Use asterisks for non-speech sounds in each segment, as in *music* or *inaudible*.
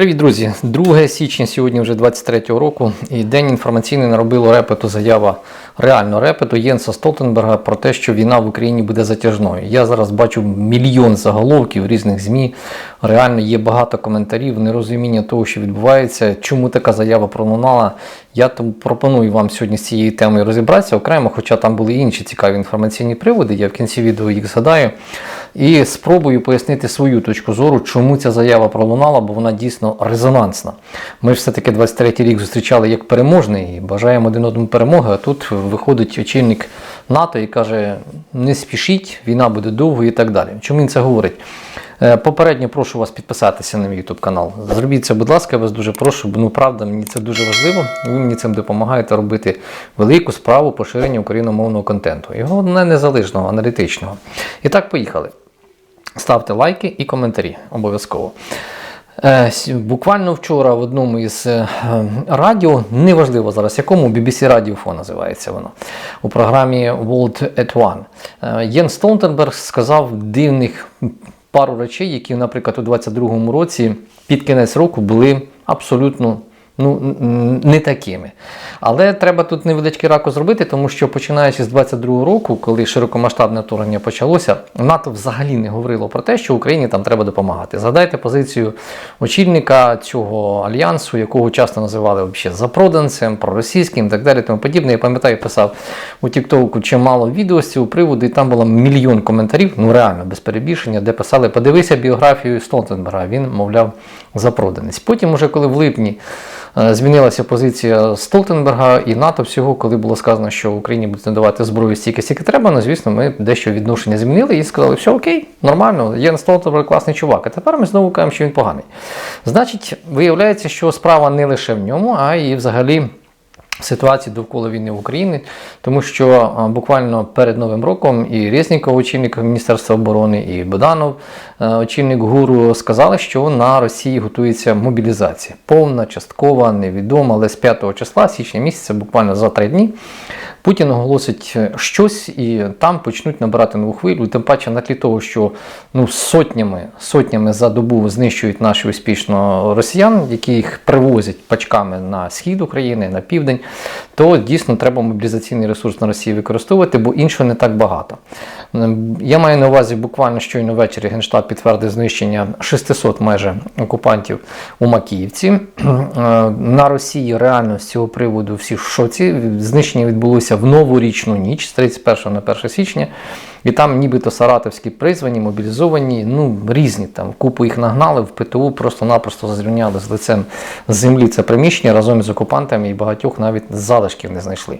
Привіт, друзі! 2 січня сьогодні вже 23-го року, і день інформаційний наробило репету заява реально репету Єнса Столтенберга про те, що війна в Україні буде затяжною. Я зараз бачу мільйон заголовків різних ЗМІ. Реально є багато коментарів, нерозуміння того, що відбувається, чому така заява пролунала. Я тому пропоную вам сьогодні з цією темою розібратися окремо, хоча там були інші цікаві інформаційні приводи. Я в кінці відео їх згадаю. І спробую пояснити свою точку зору, чому ця заява пролунала, бо вона дійсно резонансна. Ми ж все-таки 23-й рік зустрічали як переможний і бажаємо один одному перемоги. А тут виходить очільник НАТО і каже: не спішіть, війна буде довго і так далі. Чому він це говорить? Е, Попередньо прошу вас підписатися на мій YouTube канал. Зробіть це, будь ласка, я вас дуже прошу, бо ну правда, мені це дуже важливо. Ви мені цим допомагаєте робити велику справу поширення україномовного контенту. І головне незалежного, аналітичного. І так, поїхали. Ставте лайки і коментарі обов'язково. Е, Буквально вчора в одному із е, радіо, неважливо зараз якому, BBC 4 називається воно, у програмі World at One. Єн Столтенберг сказав дивних пару речей, які, наприклад, у 22-му році під кінець року були абсолютно ну, не такими. Але треба тут невеличкий ракурс зробити, тому що починаючи з 22-го року, коли широкомасштабне вторгнення почалося, НАТО взагалі не говорило про те, що Україні там треба допомагати. Згадайте позицію очільника цього альянсу, якого часто називали взагалі запроданцем, проросійським і так далі. Тому подібне. Я пам'ятаю, писав у Тіктоку чимало відео з цього приводу, і там було мільйон коментарів, ну реально без перебільшення, де писали: подивися біографію Столтенберга. Він, мовляв, запроданець. Потім, уже коли в липні. Е, Змінилася позиція Столтенберга і НАТО всього, коли було сказано, що Україні будуть надавати зброю стільки, стільки треба. Ну, звісно, ми дещо відношення змінили і сказали, все окей, нормально, Єн Столтенберг класний чувак. А тепер ми знову кажемо, що він поганий. Значить, виявляється, що справа не лише в ньому, а і взагалі. Ситуації довкола війни в Україні, тому що а, буквально перед Новим роком і Резніков, очільник Міністерства оборони, і Боданов, е, очільник ГУРу, сказали, що на Росії готується мобілізація. Повна, часткова, невідома, але з 5 числа, січня місяця, буквально за три дні, Путін оголосить е, щось і там почнуть набирати нову хвилю. Тим паче на тлі того, що ну, сотнями, сотнями за добу знищують наші успішно росіян, які їх привозять пачками на схід України, на південь, то дійсно треба мобілізаційний ресурс на Росії використовувати, бо іншого не так багато. Я маю на увазі буквально щойно ввечері Генштаб підтвердив знищення 600 майже окупантів у Макіївці. *clears throat* Е, На Росії реально з цього приводу всі в шоці. Знищення відбулося в новорічну ніч з 31 на 1 січня. І там нібито саратовські призвані, мобілізовані, ну різні там. Купу їх нагнали в ПТУ, просто-напросто зрівняли з лицем землі це приміщення разом із окупантами і багатьох навіть залишків не знайшли.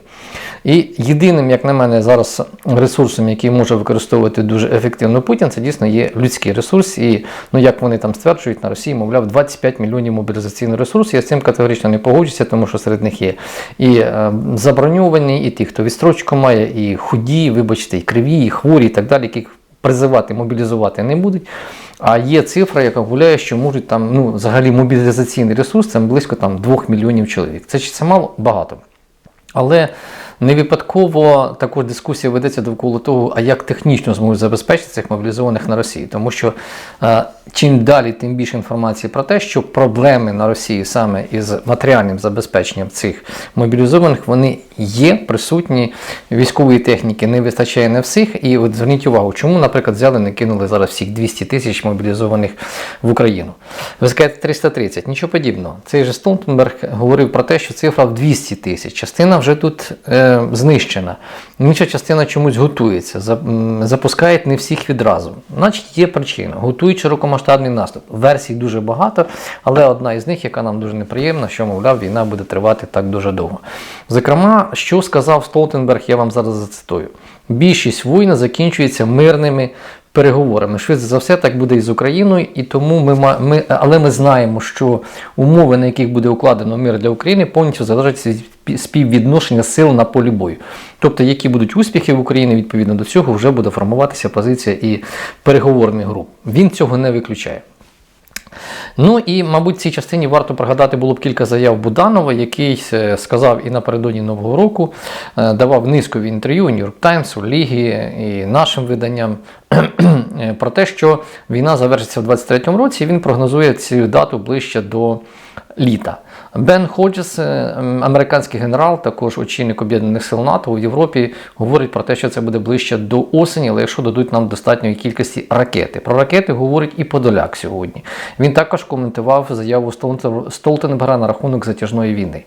І єдиним, як на мене, зараз ресурсом, який може використовувати дуже ефективно Путін, це дійсно є людський ресурс. І ну як вони там стверджують на Росії, мовляв, 25 мільйонів мобілізаційний ресурс. Я з цим категорично не погоджуся, тому що серед них є і е, заброньовані, і ті, хто відстрочку має, і худі, вибачте, і криві, і хворі, і так далі, яких призивати, мобілізувати не будуть. А є цифра, яка гуляє, що можуть там, ну, взагалі мобілізаційний ресурс це близько там 2 мільйонів чоловік. Це чи це мало? Багато. Але не випадково також дискусія ведеться довкола того, а як технічно зможуть забезпечити цих мобілізованих на Росії. Тому що е, чим далі, тим більше інформації про те, що проблеми на Росії саме із матеріальним забезпеченням цих мобілізованих вони є присутні. Військової техніки не вистачає на всіх. І от зверніть увагу, чому, наприклад, взяли, не кинули зараз всіх 200 тисяч мобілізованих в Україну. Ви скажете 330, нічого подібного. Цей же Столтенберг говорив про те, що цифра в 200 тисяч. Частина вже тут е, знищена. Інша частина чомусь готується. Запускають не всіх відразу. Значить, є причина. Готують широкомасштабний наступ. Версій дуже багато, але одна із них, яка нам дуже неприємна, що, мовляв, війна буде тривати так дуже довго. Зокрема, що сказав Столтенберг, я вам зараз зацитую. Більшість воїн закінчується мирними переговорами. Швидше за все, так буде і з Україною, і тому ми, ми але ми знаємо, що умови, на яких буде укладено мир для України, повністю залежать від співвідношення сил на полі бою. Тобто, які будуть успіхи в Україні, відповідно до цього вже буде формуватися позиція і переговорних груп. Він цього не виключає. Ну і, мабуть, в цій частині варто пригадати було б кілька заяв Буданова, який е, сказав і напередодні Нового року, е, давав низку інтерв'ю Нью-Йорк Таймсу, Лігі і нашим виданням *clears throat* е, про те, що війна завершиться в 23-му році, і він прогнозує цю дату ближче до літа. Бен Ходжес, е, американський генерал, також очільник Об'єднаних сил НАТО у Європі, говорить про те, що це буде ближче до осені, але якщо дадуть нам достатньої кількості ракети. Про ракети говорить і Подоляк сьогодні. Він також коментував заяву Столтен- Столтенберга на рахунок затяжної війни.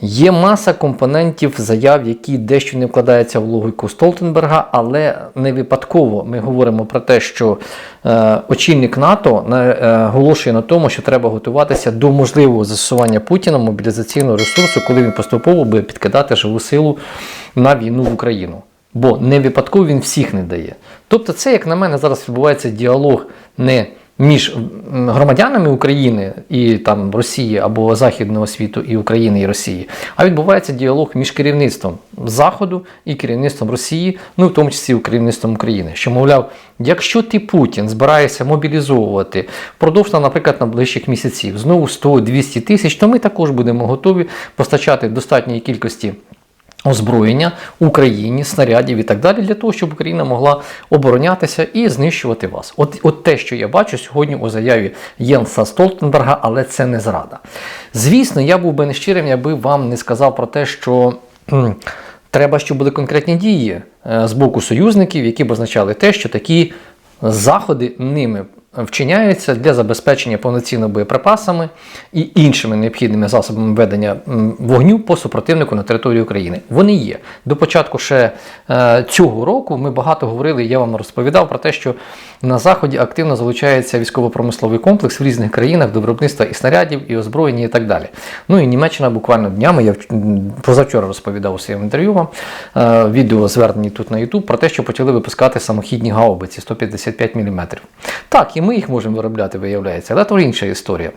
Є маса компонентів заяв, які дещо не вкладаються в логіку Столтенберга, але не випадково ми говоримо про те, що е, очільник НАТО наголошує на тому, що треба готуватися до можливого застосування Путіна мобілізаційного ресурсу, коли він поступово буде підкидати живу силу на війну в Україну. Бо не випадково він всіх не дає. Тобто, це, як на мене, зараз відбувається діалог не між громадянами України і там Росії або Західного світу і України і Росії, а відбувається діалог між керівництвом Заходу і керівництвом Росії, ну в тому числі керівництвом України. Що, мовляв, якщо ти Путін збираєшся мобілізовувати впродовж, наприклад, найближчих місяців знову 100-200 тисяч, то ми також будемо готові постачати достатньої кількості озброєння Україні, снарядів і так далі, для того, щоб Україна могла оборонятися і знищувати вас. От, от те, що я бачу сьогодні у заяві Єнса Столтенберга, але це не зрада. Звісно, я був би нещирим, якби вам не сказав про те, що. Треба, щоб були конкретні дії е, з боку союзників, які б означали те, що такі заходи ними вчиняються для забезпечення повноцінно боєприпасами і іншими необхідними засобами ведення вогню по супротивнику на території України. Вони є. До початку ще е, цього року ми багато говорили, я вам розповідав про те, що на Заході активно залучається військово-промисловий комплекс в різних країнах до виробництва і снарядів, і озброєння, і так далі. Ну і Німеччина буквально днями, я позавчора розповідав у своєму інтерв'ю вам, е, відео звернені тут на YouTube, про те, що почали випускати самохідні гаубиці 155 мм. Так, і ми їх можемо виробляти, виявляється, але то інша історія.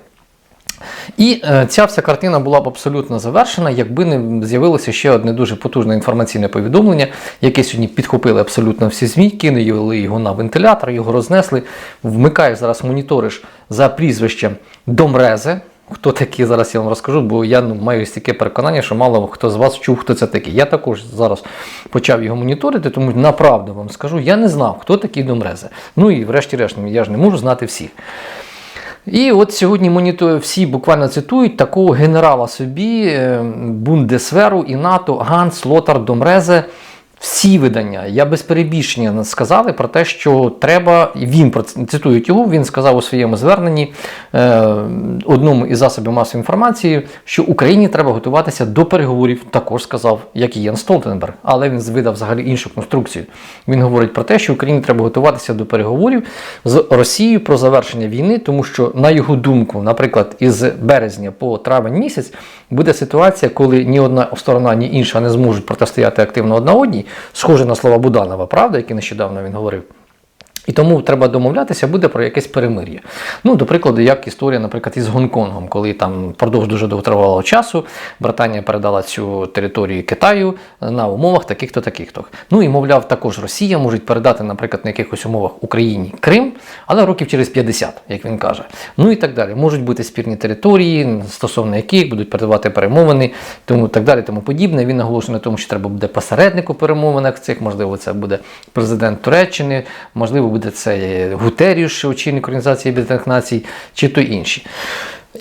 І е, ця вся картина була б абсолютно завершена, якби не з'явилося ще одне дуже потужне інформаційне повідомлення, яке сьогодні підхопили абсолютно всі ЗМІ, кинули його на вентилятор, його рознесли. Вмикаєш зараз моніториш за прізвищем Домрезе. Хто такий, зараз я вам розкажу, бо я ну, маю таке переконання, що мало хто з вас чув, хто це такий. Я також зараз почав його моніторити, тому направду вам скажу, я не знав, хто такий Домрезе. Ну і врешті-решт, я ж не можу знати всіх. І от сьогодні монітор всі буквально цитують такого генерала собі, е, Бундесверу і НАТО Ганс Лотар Домрезе. Всі видання, я без перебільшення сказали про те, що треба, він цитують його, він сказав у своєму зверненні е, одному із засобів масової інформації, що Україні треба готуватися до переговорів, також сказав, як і Єн Столтенберг, але він видав взагалі іншу конструкцію. Він говорить про те, що Україні треба готуватися до переговорів з Росією про завершення війни, тому що, на його думку, наприклад, із березня по травень місяць буде ситуація, коли ні одна сторона, ні інша не зможуть протистояти активно одна одній, схоже на слова Буданова, правда, які нещодавно він говорив. І тому треба домовлятися буде про якесь перемир'я. Ну, до прикладу, як історія, наприклад, із Гонконгом, коли там впродовж дуже довготривалого часу Британія передала цю територію Китаю на умовах таких-то, таких-то. Ну і мовляв, також Росія може передати, наприклад, на якихось умовах Україні Крим, але років через 50, як він каже. Ну і так далі. Можуть бути спірні території, стосовно яких будуть передавати перемовини, тому так далі, тому подібне. Він наголошує на тому, що треба буде посередник у перемовинах цих, можливо, це буде президент Туреччини, можливо, буде це Гутеріш, очільник Організації Об'єднаних Націй, чи то інші.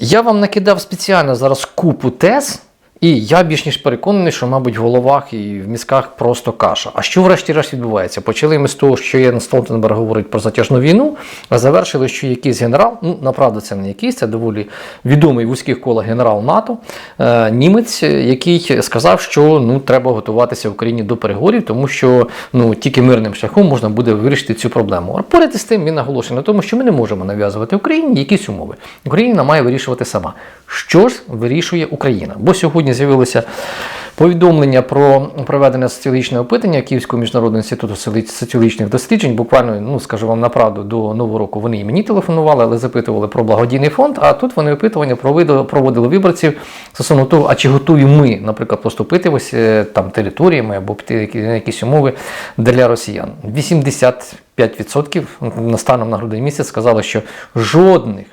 Я вам накидав спеціально зараз купу тез, і я більш ніж переконаний, що, мабуть, в головах і в мізках просто каша. А що врешті-решт відбувається? Почали ми з того, що Єн Столтенберг говорить про затяжну війну, а завершили, що якийсь генерал, ну направду це не якийсь, це доволі відомий в вузьких колах генерал НАТО, е, німець, який сказав, що ну треба готуватися в Україні до переговорів, тому що ну тільки мирним шляхом можна буде вирішити цю проблему. А поряд із тим він наголошує на тому, що ми не можемо нав'язувати Україні якісь умови. Україна має вирішувати сама. Що ж вирішує Україна? Бо сьогодні з'явилося повідомлення про проведення соціологічного опитання Київського міжнародного інституту соціологічних досліджень. Буквально, ну скажу вам направду, до нового року вони і мені телефонували, але запитували про благодійний фонд. А тут вони опитування проводили, виборців стосовно того, а чи готові ми, наприклад, поступити ось е, там територіями або на якісь умови для росіян. 85% на станом на грудень місяць сказали, що жодних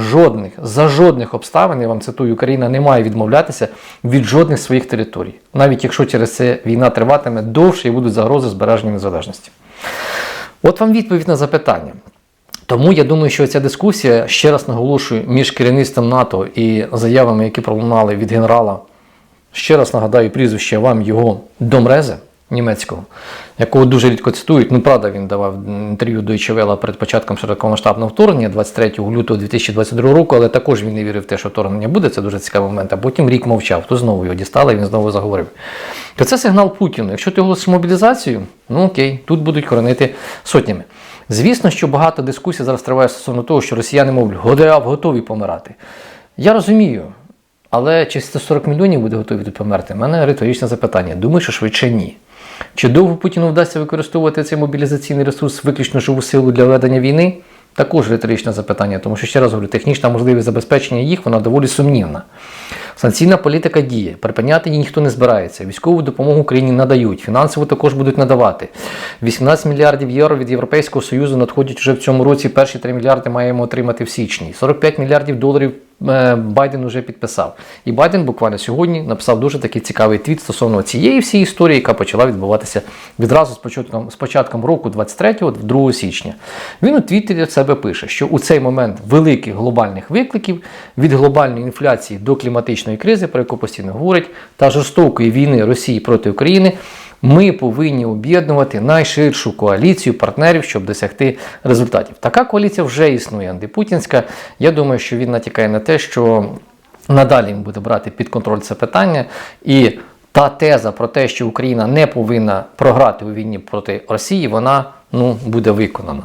жодних, за жодних обставин, я вам цитую, Україна не має відмовлятися від жодних своїх територій, навіть якщо через це війна триватиме довше і будуть загрози збереження незалежності. От вам відповідь на запитання. Тому я думаю, що ця дискусія, ще раз наголошую, між керівництвом НАТО і заявами, які пролунали від генерала, ще раз нагадаю прізвище вам його Домрезе німецького, якого дуже рідко цитують. Ну, правда, він давав інтерв'ю до Welle перед початком широкомасштабного вторгнення 23 лютого 2022 року, але також він не вірив в те, що вторгнення буде. Це дуже цікавий момент. А потім рік мовчав, то знову його дістали, він знову заговорив. То це сигнал Путіну. Якщо ти оголосиш мобілізацію, ну окей, тут будуть коронити сотнями. Звісно, що багато дискусій зараз триває стосовно того, що росіяни мовлять, готові помирати. Я розумію, але чи 140 мільйонів буде готові тут померти? У мене риторичне запитання. Думаю, що швидше ні. Чи довго Путіну вдасться використовувати цей мобілізаційний ресурс, виключно живу силу для ведення війни? Також риторичне запитання, тому що ще раз говорю, технічна можливість забезпечення їх вона доволі сумнівна. Санкційна політика діє, припиняти її ніхто не збирається. Військову допомогу Україні надають, фінансово також будуть надавати. 18 мільярдів євро від Європейського Союзу надходять вже в цьому році. Перші 3 мільярди маємо отримати в січні. 45 мільярдів доларів Байден вже підписав. І Байден буквально сьогодні написав дуже такий цікавий твіт стосовно цієї всієї історії, яка почала відбуватися відразу з початком, з початком року 23-го, 2 січня. Він у Твіттері в себе пише, що у цей момент великих глобальних викликів від глобальної інфляції до кліматичної кризи, про яку постійно говорять, та жорстокої війни Росії проти України. Ми повинні об'єднувати найширшу коаліцію партнерів, щоб досягти результатів. Така коаліція вже існує антипутінська. Я думаю, що він натякає на те, що надалі він буде брати під контроль це питання. І та теза про те, що Україна не повинна програти у війні проти Росії, вона ну, буде виконана.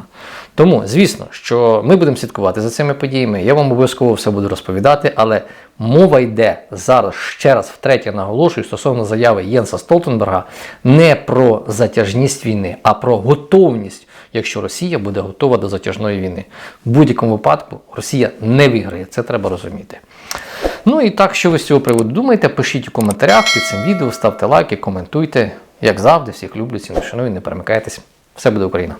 Тому, звісно, що ми будемо слідкувати за цими подіями. Я вам обов'язково все буду розповідати, але мова йде зараз ще раз втретє наголошую стосовно заяви Єнса Столтенберга не про затяжність війни, а про готовність, якщо Росія буде готова до затяжної війни. В будь-якому випадку Росія не виграє, це треба розуміти. Ну і так, що ви з цього приводу думаєте, пишіть у коментарях під цим відео, ставте лайки, коментуйте. Як завжди, всіх люблю, ціну шаную, не перемикайтесь. Все буде Україна!